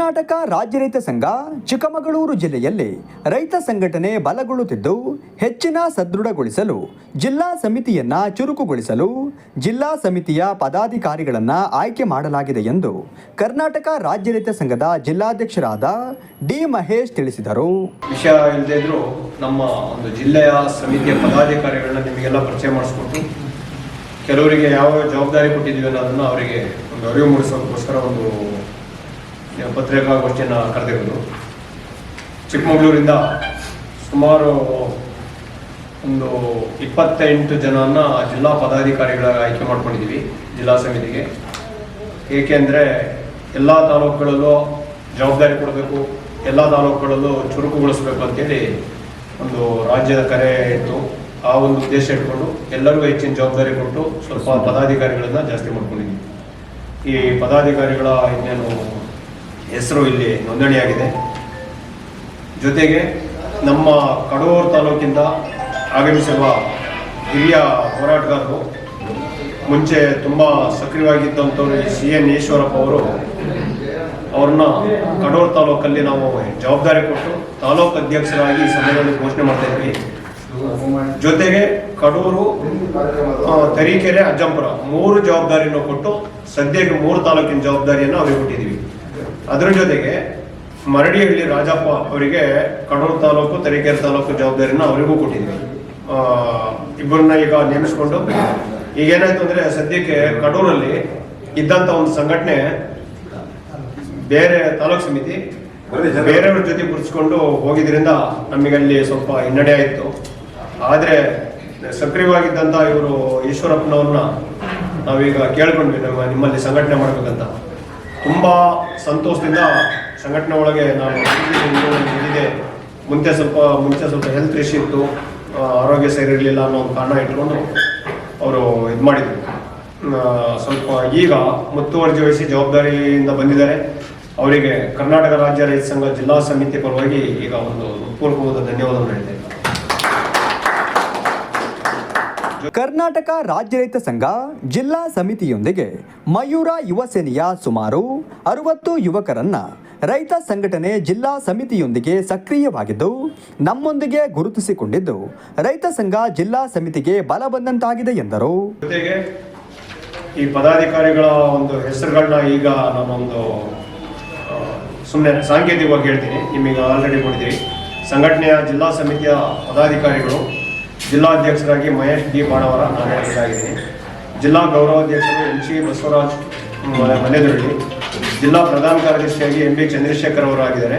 ಕರ್ನಾಟಕ ರಾಜ್ಯ ರೈತ ಸಂಘ ಚಿಕ್ಕಮಗಳೂರು ಜಿಲ್ಲೆಯಲ್ಲಿ ರೈತ ಸಂಘಟನೆ ಬಲಗೊಳ್ಳುತ್ತಿದ್ದು, ಹೆಚ್ಚಿನ ಸದೃಢಗೊಳಿಸಲು, ಜಿಲ್ಲಾ ಸಮಿತಿಯನ್ನ ಚುರುಕುಗೊಳಿಸಲು, ಜಿಲ್ಲಾ ಸಮಿತಿಯ ಪದಾಧಿಕಾರಿಗಳನ್ನು ಆಯ್ಕೆ ಮಾಡಲಾಗಿದೆ ಎಂದು ಕರ್ನಾಟಕ ರಾಜ್ಯ ರೈತ ಸಂಘದ ಜಿಲ್ಲಾಧ್ಯಕ್ಷರಾದ ಡಿ ಮಹೇಶ್ ತಿಳಿಸಿದರು. ವಿಷಯ ಇಲ್ಲದೆ ನಮ್ಮ ಒಂದು ಜಿಲ್ಲೆಯ ಸಮಿತಿಯ ಪದಾಧಿಕಾರಿಗಳನ್ನ ನಿಮಗೆಲ್ಲ ಪರಿಚಯ ಮಾಡಿಸ್ಕೊಟ್ಟು, ಕೆಲವರಿಗೆ ಯಾವ ಜವಾಬ್ದಾರಿ ಕೊಟ್ಟಿದ್ದೀವಿ ಅನ್ನೋದನ್ನು ಅವರಿಗೆ ಒಂದು ಅರಿವು ಮೂಡಿಸೋದಕ್ಕೋಸ್ಕರ ಒಂದು ಪತ್ರಿಕಾಗೋಷ್ಠಿಯನ್ನು ಕರೆದಿರೋದು. ಚಿಕ್ಕಮಗಳೂರಿಂದ ಸುಮಾರು ಒಂದು ಇಪ್ಪತ್ತೆಂಟು ಜನನ ಜಿಲ್ಲಾ ಪದಾಧಿಕಾರಿಗಳ ಆಯ್ಕೆ ಮಾಡ್ಕೊಂಡಿದ್ದೀವಿ ಜಿಲ್ಲಾ ಸಮಿತಿಗೆ. ಏಕೆಂದರೆ ಎಲ್ಲ ತಾಲೂಕುಗಳಲ್ಲೂ ಜವಾಬ್ದಾರಿ ಕೊಡಬೇಕು, ಎಲ್ಲ ತಾಲೂಕುಗಳಲ್ಲೂ ಚುರುಕುಗೊಳಿಸಬೇಕು ಅಂತೇಳಿ ಒಂದು ರಾಜ್ಯದ ಕರೆ ಇತ್ತು. ಆ ಒಂದು ಉದ್ದೇಶ ಇಟ್ಕೊಂಡು ಎಲ್ಲರಿಗೂ ಹೆಚ್ಚಿನ ಜವಾಬ್ದಾರಿ ಕೊಟ್ಟು ಸ್ವಲ್ಪ ಪದಾಧಿಕಾರಿಗಳನ್ನು ಜಾಸ್ತಿ ಮಾಡ್ಕೊಂಡಿದ್ದೀವಿ ಈ ಪದಾಧಿಕಾರಿಗಳ ಇನ್ನೇನು ಹೆಸರು ಇಲ್ಲಿ ನೋಂದಣಿಯಾಗಿದೆ. ಜೊತೆಗೆ ನಮ್ಮ ಕಡೂರು ತಾಲೂಕಿಂದ ಆಗಮಿಸಿರುವ ಹಿರಿಯ ಹೋರಾಟಗಾರರು, ಮುಂಚೆ ತುಂಬ ಸಕ್ರಿಯವಾಗಿದ್ದಂಥವ್ರು ಸಿ ಎನ್ ಈಶ್ವರಪ್ಪ ಅವರು, ಅವ್ರನ್ನ ಕಡೂರು ತಾಲೂಕಲ್ಲಿ ನಾವು ಜವಾಬ್ದಾರಿ ಕೊಟ್ಟು ತಾಲೂಕು ಅಧ್ಯಕ್ಷರಾಗಿ ಸಭೆಯಲ್ಲಿ ಘೋಷಣೆ ಮಾಡ್ತಾ ಜೊತೆಗೆ ಕಡೂರು ತರೀಕೆರೆ, ಅಜ್ಜಂಪುರ ಮೂರು ಜವಾಬ್ದಾರಿಯನ್ನು ಕೊಟ್ಟು ಸದ್ಯಕ್ಕೆ ಮೂರು ತಾಲೂಕಿನ ಜವಾಬ್ದಾರಿಯನ್ನು ಅವರಿಗೆ ಕೊಟ್ಟಿದ್ದೀವಿ ಅದರ ಜೊತೆಗೆ ಮರಡಿಹಳ್ಳಿ ರಾಜಪ್ಪ ಅವರಿಗೆ ಕಡೂರು ತಾಲೂಕು, ತರೀಕೆರೆ ತಾಲೂಕು ಜವಾಬ್ದಾರಿನ ಅವರಿಗೂ ಕೊಟ್ಟಿದ್ವಿ. ಇಬ್ಬರನ್ನ ಈಗ ನೇಮಿಸ್ಕೊಂಡು. ಈಗ ಏನಾಯ್ತು ಅಂದ್ರೆ ಸದ್ಯಕ್ಕೆ ಕಡೂರಲ್ಲಿ ಇದ್ದಂತ ಒಂದು ಸಂಘಟನೆ ಬೇರೆ ತಾಲೂಕು ಸಮಿತಿ, ಬೇರೆಯವ್ರ ಜೊತೆ ಗುರುತಿಸ್ಕೊಂಡು ಹೋಗಿದ್ರಿಂದ ನಮಗೆ ಅಲ್ಲಿ ಸ್ವಲ್ಪ ಹಿನ್ನಡೆ ಆಯಿತು. ಆದರೆ ಸಕ್ರಿಯವಾಗಿದ್ದಂಥ ಇವರು ಈಶ್ವರಪ್ಪನವ್ರನ್ನ ನಾವೀಗ ಕೇಳ್ಕೊಂಡ್ವಿ, ನಮ್ಮ ನಿಮ್ಮಲ್ಲಿ ಸಂಘಟನೆ ಮಾಡ್ಬೇಕಂತ. ತುಂಬ ಸಂತೋಷದಿಂದ ಸಂಘಟನೆ ಒಳಗೆ ನಾನು ಮುಂಚೆ ಸ್ವಲ್ಪ ಮುಂಚೆ ಸ್ವಲ್ಪ ಹೆಲ್ತ್ ಇಶ್ಯೂ ಇತ್ತು. ಆರೋಗ್ಯ ಸರಿ ಇರಲಿಲ್ಲ ಅನ್ನೋ ಒಂದು ಕಾರಣ ಇಟ್ಕೊಂಡು ಅವರು ಇದು ಮಾಡಿದ್ರು. ಸ್ವಲ್ಪ ಈಗ ಮುತುವರ್ಜಿ ವಹಿಸಿ ಜವಾಬ್ದಾರಿಯಿಂದ ಬಂದಿದ್ದಾರೆ. ಅವರಿಗೆ ಕರ್ನಾಟಕ ರಾಜ್ಯ ರೈತ ಸಂಘ ಜಿಲ್ಲಾ ಸಮಿತಿ ಪರವಾಗಿ ಈಗ ಒಂದು ಪೂರ್ವಕವಾದ ಧನ್ಯವಾದಗಳು ಹೇಳ್ತೇನೆ ಕರ್ನಾಟಕ ರಾಜ್ಯ ರೈತ ಸಂಘ ಜಿಲ್ಲಾ ಸಮಿತಿಯೊಂದಿಗೆ ಮಯೂರ ಯುವ ಸೇನೆಯ ಸುಮಾರು ಅರವತ್ತು ಯುವಕರನ್ನ ರೈತ ಸಂಘಟನೆ ಜಿಲ್ಲಾ ಸಮಿತಿಯೊಂದಿಗೆ ಸಕ್ರಿಯವಾಗಿದ್ದು, ನಮ್ಮೊಂದಿಗೆ ಗುರುತಿಸಿಕೊಂಡಿದ್ದು ರೈತ ಸಂಘ ಜಿಲ್ಲಾ ಸಮಿತಿಗೆ ಬಲ ಬಂದಂತಾಗಿದೆ ಎಂದರು. ಜೊತೆಗೆ ಈ ಪದಾಧಿಕಾರಿಗಳ ಒಂದು ಹೆಸರುಗಳನ್ನ ಈಗ ನಾನೊಂದು ಸುಮ್ಮನೆ ಸಾಂಕೇತಿಕವಾಗಿ ಹೇಳ್ತೀನಿ. ನಿಮಗೆ ಆಲ್ರೆಡಿ ಕೊಡ್ತೀವಿ ಸಂಘಟನೆಯ ಜಿಲ್ಲಾ ಸಮಿತಿಯ ಪದಾಧಿಕಾರಿಗಳು ಜಿಲ್ಲಾಧ್ಯಕ್ಷರಾಗಿ ಮಹೇಶ್ ಡಿ ಬಾಣವರ ನಾನು ಜಿಲ್ಲಾ ಗೌರವಾಧ್ಯಕ್ಷರು ಎಂ ಸಿ ಬಸವರಾಜ್ ಮನೆದೊಳ್ಳಿ ಜಿಲ್ಲಾ ಪ್ರಧಾನ ಕಾರ್ಯದರ್ಶಿಯಾಗಿ ಎಂ ಬಿ ಚಂದ್ರಶೇಖರ್ ಅವರು ಆಗಿದ್ದಾರೆ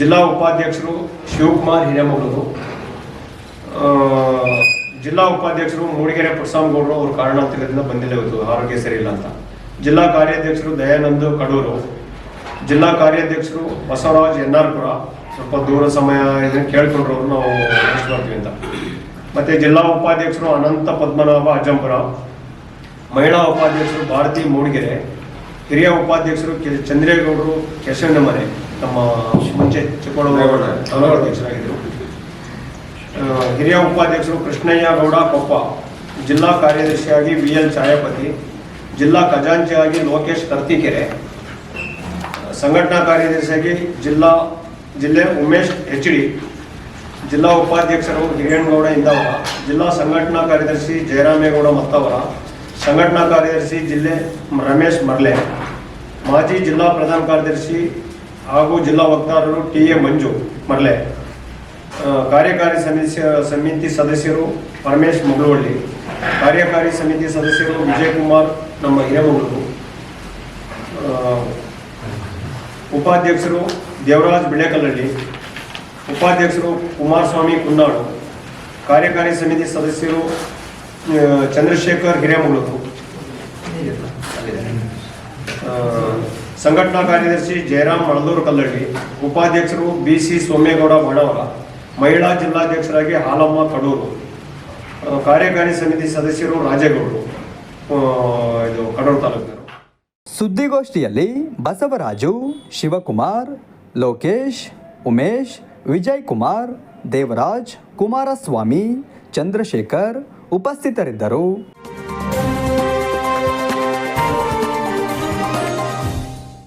ಜಿಲ್ಲಾ ಉಪಾಧ್ಯಕ್ಷರು ಶಿವಕುಮಾರ್ ಹಿರೇಮಗಳೂರು ಜಿಲ್ಲಾ ಉಪಾಧ್ಯಕ್ಷರು ಮೂಡಿಗೆರೆ ಪುರ್ಸಾಮಗೌಡರು ಅವರು ಕಾರಣಾಂತರದಿಂದ ಬಂದಿಲ್ಲ ಇವತ್ತು, ಆರೋಗ್ಯ ಸರಿ ಇಲ್ಲ ಅಂತ. ಜಿಲ್ಲಾ ಕಾರ್ಯಾಧ್ಯಕ್ಷರು ದಯಾನಂದ್ ಕಡೂರು. ಜಿಲ್ಲಾ ಕಾರ್ಯಾಧ್ಯಕ್ಷರು ಬಸವರಾಜ್ ಎನ್ನಾರ್ಪುರ ಸ್ವಲ್ಪ ದೂರ ಸಮಯ ಇದನ್ನು ಕೇಳ್ಕೊಂಡ್ರು ನಾವು ಅಂತ. ಮತ್ತೆ ಜಿಲ್ಲಾ ಉಪಾಧ್ಯಕ್ಷರು ಅನಂತ ಪದ್ಮನಾಭ ಅಜ್ಜಂಪುರ ಮಹಿಳಾ ಉಪಾಧ್ಯಕ್ಷರು ಭಾರತಿ ಮೂಡಿಗೆರೆ ಹಿರಿಯ ಉಪಾಧ್ಯಕ್ಷರು ಕೆ ಚಂದ್ರೇಗೌಡರು ಕೆಶಣ್ಣಮನೆ ತಮ್ಮ ನಮ್ಮ ಮುಂಚೆ ಚಿಕ್ಕಬಳ್ಳಾಪುರ ಅಧ್ಯಕ್ಷರಾಗಿದ್ದರು ಹಿರಿಯ ಉಪಾಧ್ಯಕ್ಷರು ಕೃಷ್ಣಯ್ಯ ಗೌಡ ಕೊಪ್ಪ ಜಿಲ್ಲಾ ಕಾರ್ಯದರ್ಶಿಯಾಗಿ ವಿ ಎಲ್ ಛಾಯಾಪತಿ ಜಿಲ್ಲಾ ಖಜಾಂಚಿಯಾಗಿ ಲೋಕೇಶ್ ಕರ್ತಿಕೆರೆ ಸಂಘಟನಾ ಕಾರ್ಯದರ್ಶಿಯಾಗಿ ಜಿಲ್ಲಾ ಜಿಲ್ಲೆ ಉಮೇಶ್ ಎಚ್ ಡಿ ಜಿಲ್ಲಾ ಉಪಾಧ್ಯಕ್ಷರು ಹಿರೇಣಗೌಡ ಇಂದವರ ಜಿಲ್ಲಾ ಸಂಘಟನಾ ಕಾರ್ಯದರ್ಶಿ ಜಯರಾಮೇಗೌಡ ಮತ್ತವರ ಸಂಘಟನಾ ಕಾರ್ಯದರ್ಶಿ ಜಿಲ್ಲೆ ರಮೇಶ್ ಮರ್ಲೆ ಮಾಜಿ ಜಿಲ್ಲಾ ಪ್ರಧಾನ ಕಾರ್ಯದರ್ಶಿ ಹಾಗೂ ಜಿಲ್ಲಾ ವಕ್ತಾರರು ಟಿ ಎ ಮಂಜು ಮರ್ಲೆ ಕಾರ್ಯಕಾರಿ ಸಮಿತಿ ಸಮಿತಿ ಸದಸ್ಯರು ಪರಮೇಶ್ ಮುಗಳವಳ್ಳಿ ಕಾರ್ಯಕಾರಿ ಸಮಿತಿ ಸದಸ್ಯರು ವಿಜಯಕುಮಾರ್ ನಮ್ಮ ಹಿರೇಮಗಳೂರು ಆ, ಉಪಾಧ್ಯಕ್ಷರು ದೇವರಾಜ್ ಬಿಳೆಕಲ್ಲಳ್ಳಿ ಉಪಾಧ್ಯಕ್ಷರು ಕುಮಾರಸ್ವಾಮಿ ಕುನ್ನಾಳು ಕಾರ್ಯಕಾರಿ ಸಮಿತಿ ಸದಸ್ಯರು ಚಂದ್ರಶೇಖರ್ ಹಿರೇಮಗಳೂರು ಸಂಘಟನಾ ಕಾರ್ಯದರ್ಶಿ ಜಯರಾಮ್ ಮಳದೂರು ಕಲ್ಲಳ್ಳಿ, ಉಪಾಧ್ಯಕ್ಷರು ಬಿ ಸಿ ಸೋಮೇಗೌಡ ಬಣವರ ಮಹಿಳಾ ಜಿಲ್ಲಾಧ್ಯಕ್ಷರಾಗಿ ಹಾಲಮ್ಮ ಕಡೂರು. ಕಾರ್ಯಕಾರಿ ಸಮಿತಿ ಸದಸ್ಯರು ರಾಜೇಗೌಡರು. ಇದು ಕಡೂರು ತಾಲೂಕಿನ ಸುದ್ದಿಗೋಷ್ಠಿಯಲ್ಲಿ ಬಸವರಾಜು, ಶಿವಕುಮಾರ್, ಲೋಕೇಶ್, ಉಮೇಶ್ ವಿಜಯ್ ಕುಮಾರ್ ದೇವರಾಜ್ ಕುಮಾರಸ್ವಾಮಿ ಚಂದ್ರಶೇಖರ್ ಉಪಸ್ಥಿತರಿದ್ದರು.